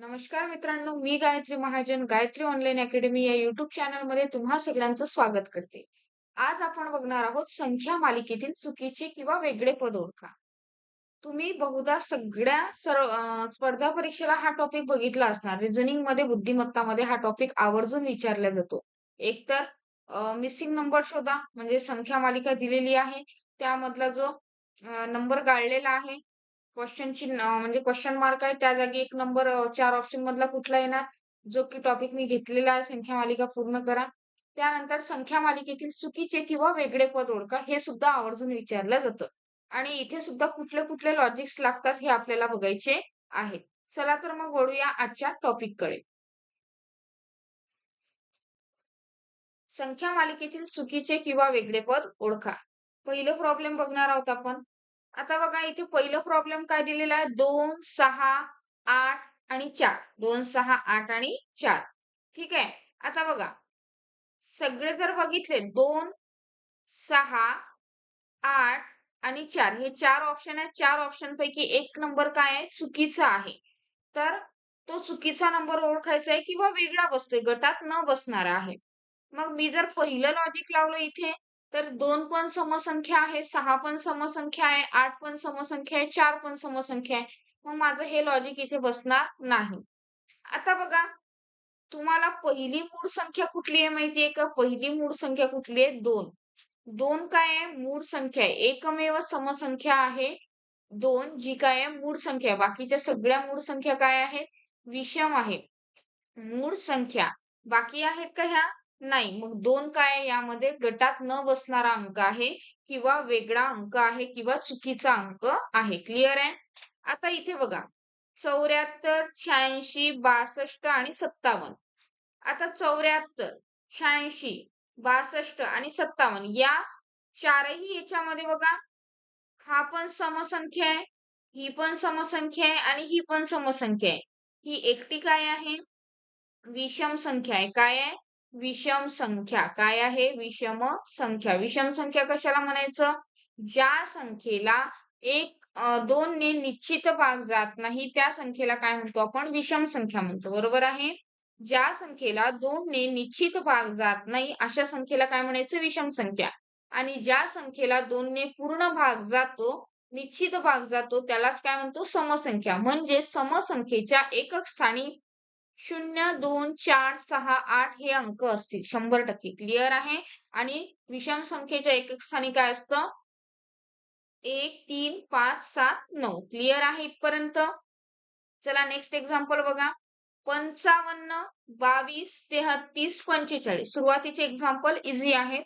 नमस्कार मित्रांनो मी गायत्री महाजन गायत्री ऑनलाईन अकॅडमी या युट्यूब चॅनलमध्ये तुम्हा सगळ्यांचं स्वागत करते. आज आपण बघणार आहोत संख्या मालिकेतील चुकीचे किंवा वेगळे पद ओळखा. तुम्ही बहुधा सगळ्या सर्व स्पर्धा परीक्षेला हा टॉपिक बघितला असणार. रिझनिंगमध्ये बुद्धिमत्तामध्ये हा टॉपिक आवर्जून विचारला जातो. एकतर मिसिंग नंबर शोधा म्हणजे संख्या मालिका दिलेली आहे. त्यामधला जो नंबर गाळलेला आहे क्वेश्चनची म्हणजे क्वेश्चन मार्क आहे. त्या जागी एक नंबर चार ऑप्शन मधला कुठला येणार? जो की टॉपिक मी घेतलेला आहे. संख्या मालिका पूर्ण करा. त्यानंतर संख्या मालिकेतील चुकीचे किंवा वेगळे पद ओळखा. हे सुद्धा आवर्जून विचारलं जातं. आणि इथे सुद्धा कुठले कुठले लॉजिक्स लागतात हे आपल्याला बघायचे आहेत. चला तर मग वळूया आजच्या टॉपिककडे. संख्या मालिकेतील चुकीचे किंवा वेगळे पद ओळखा. पहिलं प्रॉब्लेम बघणार आहोत आपण. आता बघा इथे पहिलं प्रॉब्लेम काय दिलेला आहे? दोन सहा आठ आणि चार. दोन सहा आठ आणि चार. ठीक आहे? आता बघा. सगळे जर बघितले दोन सहा आठ आणि चार. हे चार ऑप्शन आहे चार ऑप्शन पैकी एक नंबर काय आहे? चुकीचा आहे. तर तो चुकीचा नंबर ओळखायचा आहे किंवा वेगळा बसतोय. गटात न बसणारा आहे. मग मी जर पहिलं लॉजिक लावलं इथे तर दोन पण समसंख्या आहे सहा पण समसंख्या आहे आठ पण समसंख्या आहे चार पण समसंख्या आहे. मग माझं हे लॉजिक इथे बसणार नाही. आता बघा तुम्हाला पहिली मूळ संख्या कुठली आहे माहितीये का? पहिली मूळ संख्या कुठली आहे? दोन. दोन काय आहे? मूळ संख्या आहे. एकमेव समसंख्या आहे दोन जी काय आहे? मूळ संख्या आहे. बाकीच्या सगळ्या मूळ संख्या काय आहेत? विषम आहे मूळ संख्या. बाकी आहेत का ह्या? नाही. मग दोन काय यामध्ये? गटात न बसणारा अंक आहे किंवा वेगळा अंक आहे किंवा चुकीचा अंक आहे. क्लिअर आहे? आता इथे बघा. चौऱ्याहत्तर शहाऐंशी बासष्ट आणि सत्तावन्न. आता चौऱ्याहत्तर शहाऐंशी बासष्ट आणि सत्तावन्न या चारही याच्यामध्ये बघा. हा पण समसंख्या आहे. ही पण समसंख्या आहे आणि ही पण समसंख्या आहे. ही एकटी काय आहे? विषम संख्या आहे. काय आहे? विषम संख्या. काय आहे? विषम संख्या. विषम संख्या कशाला म्हणायचं? ज्या संख्येला एक दोन ने निश्चित भाग जात नाही त्या संख्येला काय म्हणतो आपण? विषम संख्या म्हणतो. बरोबर आहे? ज्या संख्येला दोन ने निश्चित भाग जात नाही अशा संख्येला काय म्हणायचं? विषम संख्या. आणि ज्या संख्येला दोन ने पूर्ण भाग जातो निश्चित भाग जातो त्यालाच काय म्हणतो? समसंख्या. म्हणजे समसंख्येच्या एकक स्थानी शून्य दोन चार सहा आठ हे अंक असतील. शंभर टक्के. क्लिअर आहे? आणि विषम संख्येच्या एकक स्थानी काय असतं? एक तीन पाच सात नऊ. क्लिअर आहे इथपर्यंत? चला नेक्स्ट एक्झाम्पल बघा. पंचावन्न बावीस तेहतीस पंचेचाळीस. सुरुवातीचे एक्झाम्पल इझी आहेत.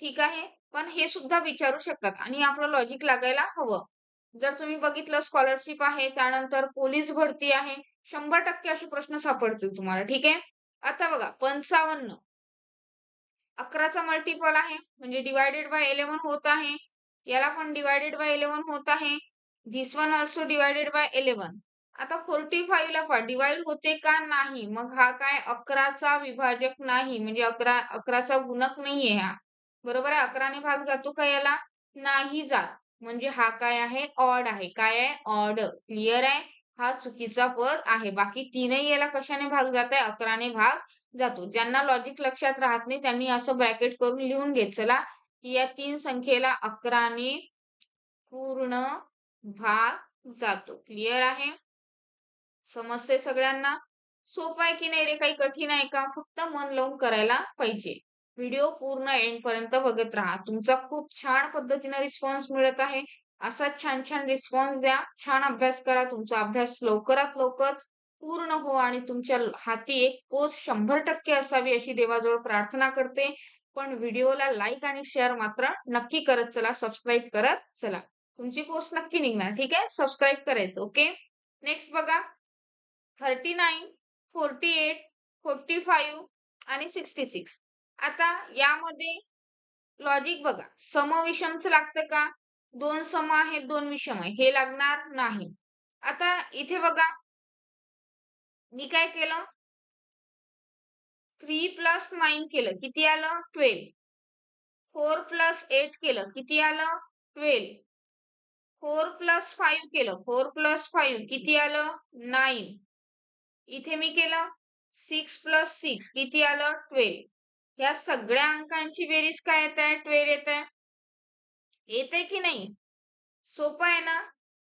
ठीक आहे? पण हे सुद्धा विचारू शकतात आणि आपलं लॉजिक लागायला हवं. जर तुम्ही बघितलं स्कॉलरशिप आहे त्यानंतर पोलीस भरती आहे. शंभर टक्के असे प्रश्न सापडतील तुम्हाला ठीक आहे? आता बघा पंचावन्न. अकराचा मल्टिपल आहे म्हणजे डिवायडेड बाय इलेव्हन होत आहे. याला पण डिवायडेड बाय इलेव्हन होत आहे. This one also divided by eleven आता फोर्टी फाईव्ह ला पहा डिवाइड होते का नाही? मग हा काय अकराचा विभाजक नाही म्हणजे अकरा अकराचा गुणक नाहीये हा. बरोबर आहे? अकराने भाग जातो का याला? नाही जात. म्हणजे हा काय आहे? ऑड आहे. काय आहे? ऑड क्लिअर आहे? हा चुकीचा पद आहे. बाकी तीनही याला कशाने भाग जात आहे अकराने भाग जातो. ज्यांना लॉजिक लक्षात राहत नाही त्यांनी असं ब्रॅकेट करून लिहून घेत. चला की या तीन संख्येला अकराने पूर्ण भाग जातो. क्लिअर आहे? समजते सगळ्यांना? सोपं आहे की नाही रे? काही कठीण आहे का? फक्त मन लावून करायला पाहिजे. व्हिडिओ पूर्ण एंड पर्यंत बघत राहा. तुमचा खूप छान पद्धतीने रिस्पॉन्स मिळत आहे. असा छान छान रिस्पॉन्स द्या. छान अभ्यास करा तुमचा अभ्यास लवकरात लवकर पूर्ण हो आणि तुमच्या हाती एक पोस्ट शंभर टक्के असावी अशी देवाजवळ प्रार्थना करते. पण व्हिडिओला लाईक आणि शेअर मात्र नक्की करत चला सबस्क्राईब करत चला. तुमची पोस्ट नक्की निघणार ठीक आहे? सबस्क्राईब करायचं ओके नेक्स्ट बघा. Thirty nine forty eight forty five आणि सिक्स्टी सिक्स आता यामध्ये लॉजिक बघा. समविषमचं लागतं का? दोन सम आहेत दोन विषम आहे हे लागणार नाही. आता इथे बघा. मी काय केलं? थ्री प्लस नाईन केलं. किती आलं? ट्वेल्व. फोर प्लस एट केलं. किती आलं? ट्वेल्व. फोर प्लस फाईव्ह केलं. Four plus five. किती आलं? नाईन. इथे मी केलं? Six plus six. किती आलं? ट्वेल्व. ह्या सगळ्या अंकांची बेरीज काय येत आहे? ट्वेल्व येत आहे. येते की नाही? सोपं आहे ना?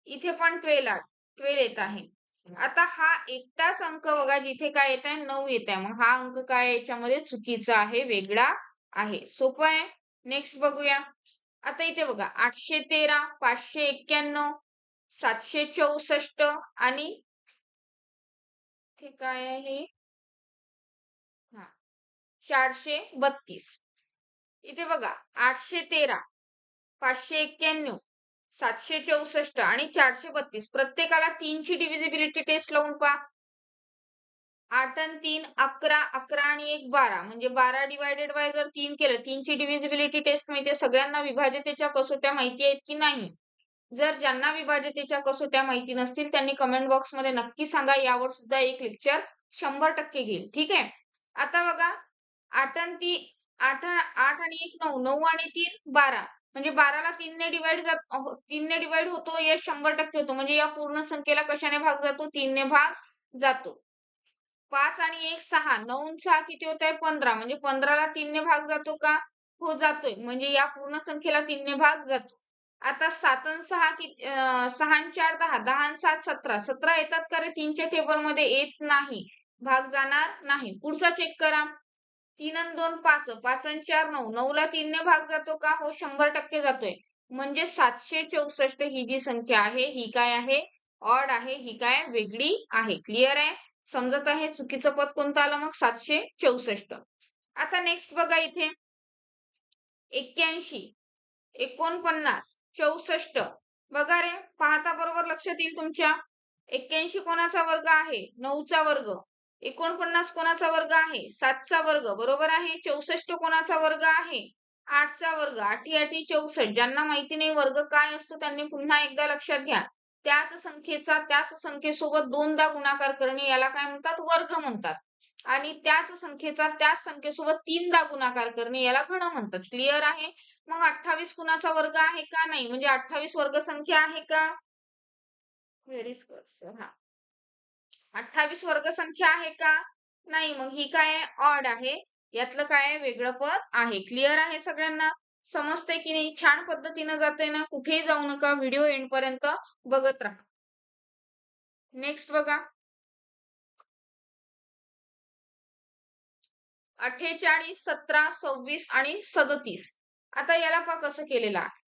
इथे पण ट्वेल्व ट्वेल्व येत आहे. आता हा एकटाच अंक बघा जिथे काय येत आहे नऊ येत आहे मग हा अंक काय याच्यामध्ये चुकीचा आहे वेगळा आहे. सोपं आहे? नेक्स्ट बघूया. आता इथे बघा आठशे तेरा पाचशे एक्क्याण्णव सातशे चौसष्ट आणि इथे काय आहे? हा चारशे बत्तीस. इथे बघा आठशे तेरा पाचशे एक्क्याण्णव सातशे चौसष्ट आणि चारशे बत्तीस. प्रत्येकाला तीनची डिव्हिजिबिलिटी टेस्ट लावून पहा. आठ आणि तीन अकरा अकरा आणि एक बारा. म्हणजे बारा डिवायडेड बाय जर तीन केलं तीनची डिव्हिजिबिलिटी टेस्ट माहितीये? सगळ्यांना विभाजतेच्या कसोट्या माहिती आहेत की नाही? जर ज्यांना विभाजतेच्या कसोट्या माहिती नसतील त्यांनी कमेंट बॉक्समध्ये नक्की सांगा. यावर सुद्धा एक लेक्चर शंभर टक्के घेईल. ठीक आहे? आता बघा. आठ आणि ती आठ आठ आणि एक नऊ. नऊ आणि तीन बारा. म्हणजे बाराला तीनने डिवाइड जात तीनने डिवाइड होतो या शंभर टक्के होतो. म्हणजे या पूर्ण संख्येला कशाने भाग जातो? तीनने भाग जातो. पाच आणि एक सहा. नऊ सहा किती होत आहे पंधरा. म्हणजे पंधराला तीनने भाग जातो का? हो जातोय. म्हणजे या पूर्ण संख्येला तीनने भाग जातो. आता सात आणि सहा किती सहा चार दहा. दहा सात सतरा. सतरा येतात का रे? तीनच्या टेबलमध्ये येत नाही. भाग जाणार नाही. पुढचा चेक करा. तीन आणि दोन पाच पाच आणि चार नऊ. नऊला तीनने भाग जातो का? हो शंभर टक्के जातोय. म्हणजे सातशे चौसष्ट ही जी संख्या आहे ही काय आहे? ऑड आहे ही काय? वेगळी आहे. क्लिअर आहे? समजत आहे? चुकीचं पद कोणतं आलं मग? सातशे चौसष्ट. आता नेक्स्ट बघा इथे. एक्क्याऐंशी एकोणपन्नास चौसष्ट. बघा रे पाहता बरोबर लक्षात येईल तुमच्या. एक्क्याऐंशी कोणाचा वर्ग आहे? नऊचा वर्ग. एकोणपन्नास कोणाचा वर्ग आहे? सातचा वर्ग बरोबर आहे? चौसष्ट कोणाचा वर्ग आहे? आठचा वर्ग आठी आठी चौसष्ट. ज्यांना माहिती नाही वर्ग काय असतो त्यांनी पुन्हा एकदा लक्षात घ्या. त्याच संख्येचा त्याच संख्येसोबत दोनदा गुणाकार करणे याला काय म्हणतात? वर्ग म्हणतात. आणि त्याच संख्येचा त्याच संख्येसोबत तीनदा गुणाकार करणे याला घण म्हणतात. क्लिअर आहे? मग अठ्ठावीस कुणाचा वर्ग आहे का नाही? म्हणजे अठ्ठावीस वर्ग संख्या आहे का? व्हेरी हा. अठ्ठावीस वर्ग संख्या आहे का? नाही मग ही काय ऑड आहे? यातलं काय वेगळं पद आहे? क्लिअर आहे सगळ्यांना? समजते की नाही? छान पद्धतीनं जाते ना? कुठेही जाऊ नका. व्हिडिओ एंड पर्यंत बघत राहा. नेक्स्ट बघा. अठ्ठेचाळीस सतरा सव्वीस आणि सदतीस. आता याला पा कसं केलेलं आहे.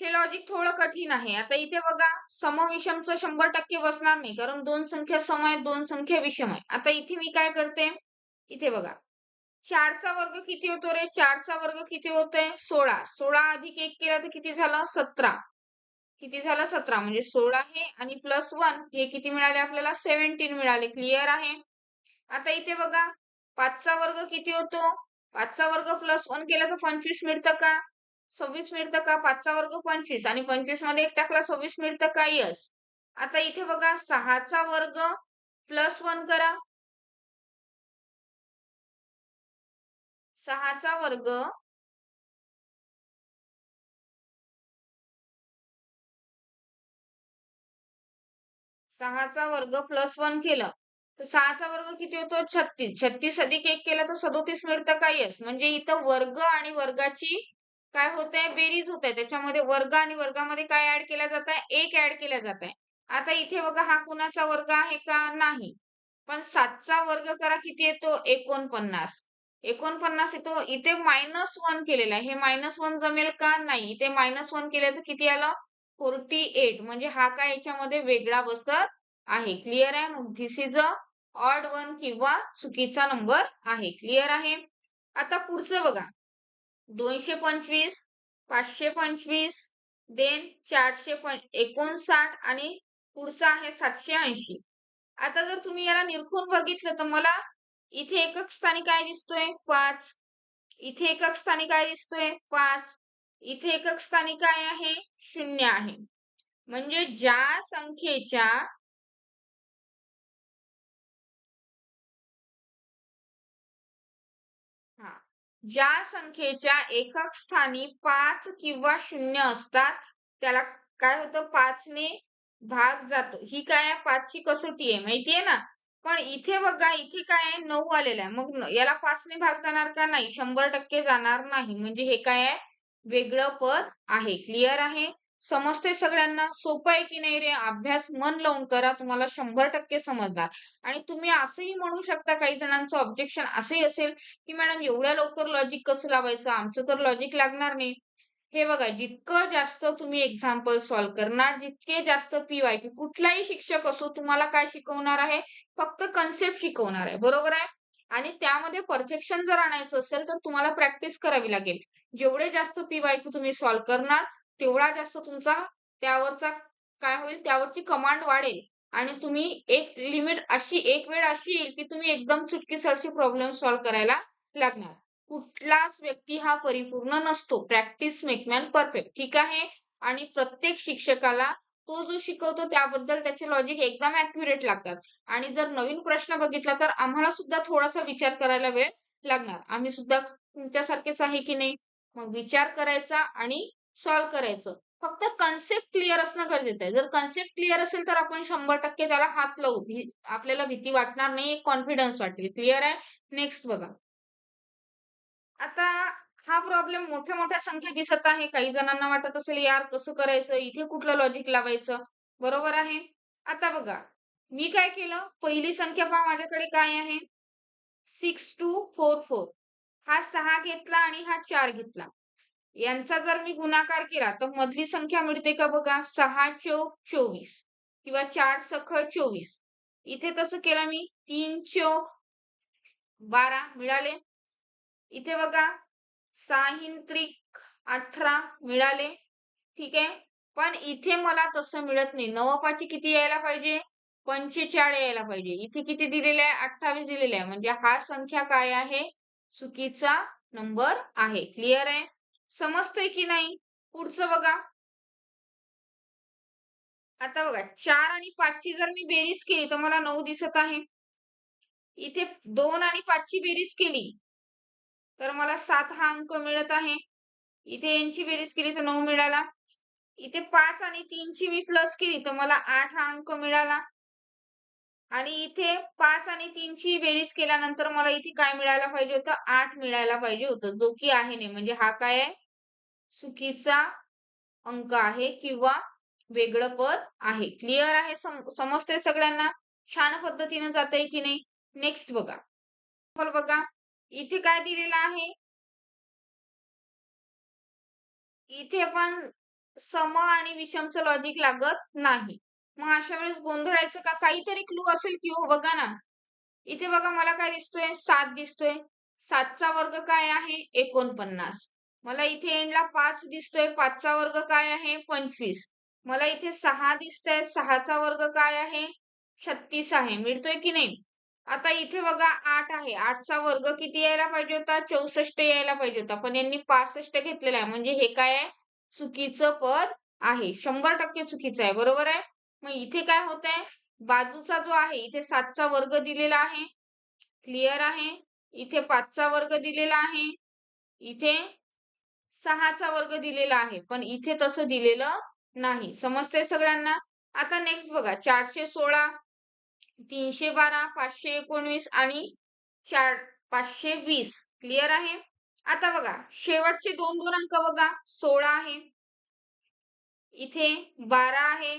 हे लॉजिक थोडं कठीण आहे. आता इथे बघा समविषमचं शंभर टक्के बसणार नाही कारण दोन संख्या सम आहेत दोन संख्या विषम आहे. आता इथे मी काय करते? इथे बघा. चारचा वर्ग किती होतो रे? चारचा वर्ग किती होतोय? सोळा. सोळा अधिक एक केला तर किती झालं? सतरा. किती झालं? सतरा. म्हणजे सोळा हे आणि प्लस वन हे किती मिळाले आपल्याला? सेव्हन्टीन मिळाले. क्लिअर आहे? आता इथे बघा. पाचचा वर्ग किती होतो? पाचचा वर्ग प्लस वन केला तर पंचवीस मिळतं का? सव्वीस मिळतं का? पाचचा वर्ग पंचवीस. आणि पंचवीसमध्ये एक टाकला सव्वीस मिळतं का? यस. आता इथे बघा सहाचा वर्ग प्लस वन करा. सहाचा वर्ग सहाचा वर्ग प्लस वन केलं. तर सहाचा वर्ग किती होतो? छत्तीस. छत्तीस अधिक एक केला तर सदोतीस मिळतं का? येस. म्हणजे इथं वर्ग आणि वर्गाची काय होत आहे बेरीज होत आहे त्याच्यामध्ये वर्ग आणि वर्गामध्ये काय ऍड केल्या जात आहे एक ऍड केल्या जात आहे आता इथे बघा हा कुणाचा वर्ग आहे का? नाही. पण सातचा वर्ग करा किती येतो एकोणपन्नास. एकोणपन्नास येतो इथे मायनस वन केलेला आहे. हे मायनस वन जमेल का? नाही. इथे मायनस वन केलं तर किती आलं? फोर्टी एट म्हणजे हा काय याच्यामध्ये वेगळा बसत आहे. क्लिअर आहे? मग this is a odd one किंवा चुकीचा नंबर आहे. क्लिअर आहे? आता पुढचं बघा. दोनशे पंचवीस पाचशे पंचवीस देन चारशे पं एकोणसाठ आणि पुढचा आहे सातशे ऐंशी. आता जर तुम्ही याला निरखून बघितलं तर मला इथे एकक स्थानी काय दिसतोय? पाच. इथे एकक स्थानी काय दिसतोय? पाच. इथे एकक स्थानी काय आहे? शून्य आहे. म्हणजे ज्या संख्येच्या ज्या संख्येच्या एकक स्थानी पाच किंवा शून्य असतात त्याला काय होतं? पाचने भाग जातो. ही काय आहे? पाचची कसोटी आहे माहितीये ना? पण इथे बघा इथे काय आहे? नऊ आलेला आहे. मग याला पाचने भाग जाणार का नाही? शंभर टक्के जाणार नाही. म्हणजे हे काय आहे? वेगळं पद आहे. क्लिअर आहे? समजते सगळ्यांना. सोपं आहे की नाही रे? अभ्यास मन लावून करा. तुम्हाला शंभर टक्के समजणार. आणि तुम्ही असंही म्हणू शकता काही जणांचं ऑब्जेक्शन असंही असेल की मॅडम एवढ्या लवकर लॉजिक कसं लावायचं? आमचं तर लॉजिक लागणार नाही. हे बघा जितकं जास्त तुम्ही एक्झाम्पल सॉल्व्ह करणार जितके जास्त पीवायपी कुठलाही शिक्षक असो तुम्हाला काय शिकवणार आहे? फक्त कन्सेप्ट शिकवणार आहे. बरोबर आहे? आणि त्यामध्ये परफेक्शन जर आणायचं असेल तर तुम्हाला प्रॅक्टिस करावी लागेल. जेवढे जास्त पीवायपी तुम्ही सॉल्व्ह करणार तेवढा जास्त तुमचा त्यावरचा काय होईल त्यावरची कमांड वाढेल. आणि तुम्ही एक लिमिट अशी एक वेळ अशी येईल की तुम्ही एकदम चुटकीसरशी प्रॉब्लेम सॉल्व्ह करायला लागणार. कुठलाच व्यक्ती हा परिपूर्ण नसतो. प्रॅक्टिस मेक मॅन परफेक्ट ठीक आहे? आणि प्रत्येक शिक्षकाला तो जो शिकवतो त्याबद्दल त्याचे लॉजिक एकदम अॅक्युरेट लागतात. आणि जर नवीन प्रश्न बघितला तर आम्हाला सुद्धा थोडासा विचार करायला वेळ लागणार. आम्ही सुद्धा तुमच्यासारखेच आहे की नाही? मग विचार करायचा आणि सॉल्व्ह करायचं. फक्त कन्सेप्ट क्लिअर असणं गरजेचं आहे. जर कन्सेप्ट क्लिअर असेल तर आपण शंभर टक्के त्याला हात लावू. आपल्याला भीती वाटणार नाही कॉन्फिडन्स वाटेल. क्लिअर आहे? नेक्स्ट बघा. आता हा प्रॉब्लेम मोठ्या मोठ्या संख्या दिसत आहे. काही जणांना वाटत असेल यार कसं करायचं? इथे कुठलं लॉजिक लावायचं? बरोबर आहे? आता बघा. मी काय केलं? पहिली संख्या पहा माझ्याकडे काय आहे? सिक्स टू फोर फोर हा सहा घेतला आणि हा चार घेतला. यांचा जर मी गुणाकार केला तर मधली संख्या मिळते का बघा? सहा चौक चोवीस किंवा चार सख चोवीस. इथे तसं केलं मी तीन चौक बारा मिळाले. इथे बघा साहिंत्रिक अठरा मिळाले. ठीक आहे? पण इथे मला तसं मिळत नाही. नवपाची किती यायला पाहिजे? पंचेचाळीस यायला पाहिजे. इथे किती दिलेले आहे? अठ्ठावीस दिलेले आहे. म्हणजे हा संख्या काय आहे? चुकीचा नंबर आहे. क्लिअर आहे? समजतंय की नाही? पुढचं बघा. आता बघा चार आणि पाचची जर मी बेरीज केली तर मला नऊ दिसत आहे. इथे दोन आणि पाचची बेरीज केली तर मला सात हा अंक मिळत आहे. इथे यांची बेरीज केली तर नऊ मिळाला. इथे पाच आणि तीनची मी प्लस केली तर मला आठ हा अंक मिळाला. आणि इथे पाच आणि तीनची बेरीज केल्यानंतर मला इथे काय मिळायला पाहिजे होतं? आठ मिळायला पाहिजे होतं. जो की आहे नाही. म्हणजे हा काय आहे? चुकीचा अंक आहे किंवा वेगळं पद आहे. क्लिअर आहे? सम समजतंय सगळ्यांना? छान पद्धतीने जात आहे की नाही? नेक्स्ट बघा. बघा. इथे काय दिलेलं आहे? इथे पण सम आणि विषमचं लॉजिक लागत नाही. मग अशा वेळेस गोंधळायचं का? काहीतरी क्लू असेल की हो बघा ना. इथे बघा मला काय दिसतोय. सात दिसतोय. सातचा वर्ग काय आहे? एकोणपन्नास. मला इथे एंडला पाच दिसतोय. पाचचा वर्ग काय आहे? पंचवीस. मला इथे सहा दिसतंय. सहाचा वर्ग काय आहे? छत्तीस आहे. मिळतोय की नाही? आता इथे बघा आठ आहे. आठचा वर्ग किती यायला पाहिजे होता? चौसष्ट यायला पाहिजे होता. पण यांनी पासष्ट घेतलेला आहे. म्हणजे हे काय आहे? चुकीचं पद आहे. शंभर टक्के चुकीचं आहे. बरोबर आहे? मग इथे काय होत आहे बाजूचा जो आहे इथे सातचा वर्ग दिलेला आहे. क्लिअर आहे. इथे पाचचा वर्ग दिलेला आहे. इथे सहाचा वर्ग दिलेला आहे. पण इथे तसं दिलेलं नाही. समजतंय सगळ्यांना? आता नेक्स्ट बघा. चारशे सोळा तीनशे बारा पाचशे एकोणवीस आणि चार पाचशे वीस. क्लिअर आहे? आता बघा. शेवटचे दोन दोन अंक बघा. सोळा आहे. इथे बारा आहे.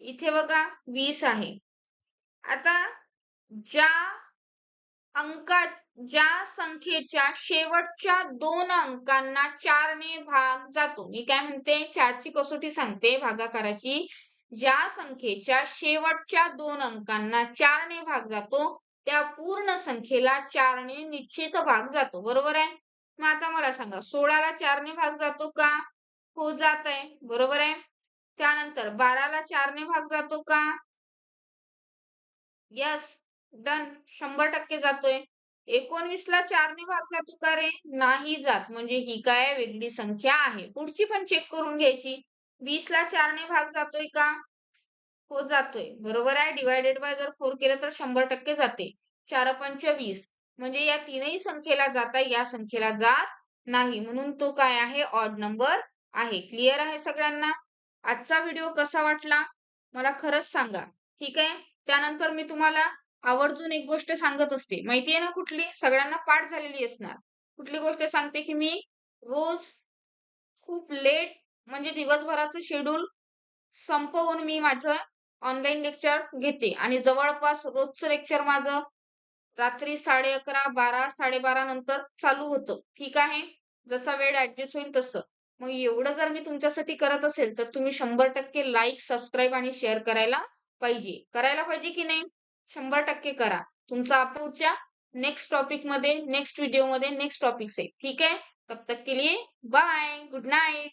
इथे बघा वीस आहे. आता ज्या अंका ज्या संख्येच्या शेवटच्या दोन अंकांना चारने भाग जातो मी काय म्हणते चारची कसोटी सांगते भागाकाराची. ज्या संख्येच्या शेवटच्या दोन अंकांना चारने भाग जातो त्या पूर्ण संख्येला चारने निश्चित भाग जातो. बरोबर आहे? मग आता मला सांगा सोळाला चारने भाग जातो का? हो जात आहे बरोबर आहे? त्यानंतर बाराला चारने भाग जातो का? यस डन शंभर टक्के जातोय. एकोणवीसला चारने भाग जातो का रे? नाही जात. म्हणजे ही काय वेगळी संख्या आहे? पुढची पण चेक करून घ्यायची. वीस ला चारने भाग जातोय का? हो जातोय. बरोबर आहे? डिवायडेड बाय जर फोर केलं तर शंभर टक्के जाते. चार पंच वीस. म्हणजे या तीनही संख्येला जाता या संख्येला जात नाही. म्हणून तो काय आहे? ऑड नंबर आहे. क्लिअर आहे सगळ्यांना? आजचा व्हिडिओ कसा वाटला मला खरंच सांगा. ठीक आहे. त्यानंतर मी तुम्हाला आवर्जून एक गोष्ट सांगत असते. माहिती आहे ना कुठली? सगळ्यांना पाठ झालेली असणार. कुठली गोष्ट सांगते, की मी रोज खूप लेट म्हणजे दिवसभराचं शेड्यूल संपवून मी माझं ऑनलाईन लेक्चर घेते आणि जवळपास रोजचं लेक्चर माझं रात्री 11:30, 12, 12:30 नंतर चालू होतं. ठीक आहे. जसा वेळ ऍडजस्ट होईल तसं. मग एवढं जर मी तुमच्यासाठी करत असेल, तर तुम्ही 100% लाईक, सबस्क्राईब आणि शेअर करायला पाहिजे. करायला पाहिजे की नाही? 100% करा. तुमचा पुढच्या नेक्स्ट टॉपिकमध्ये नेक्स्ट व्हिडिओमध्ये नेक्स्ट टॉपिक्स आहे. ठीक आहे. तब तक के लिए बाय. Good night.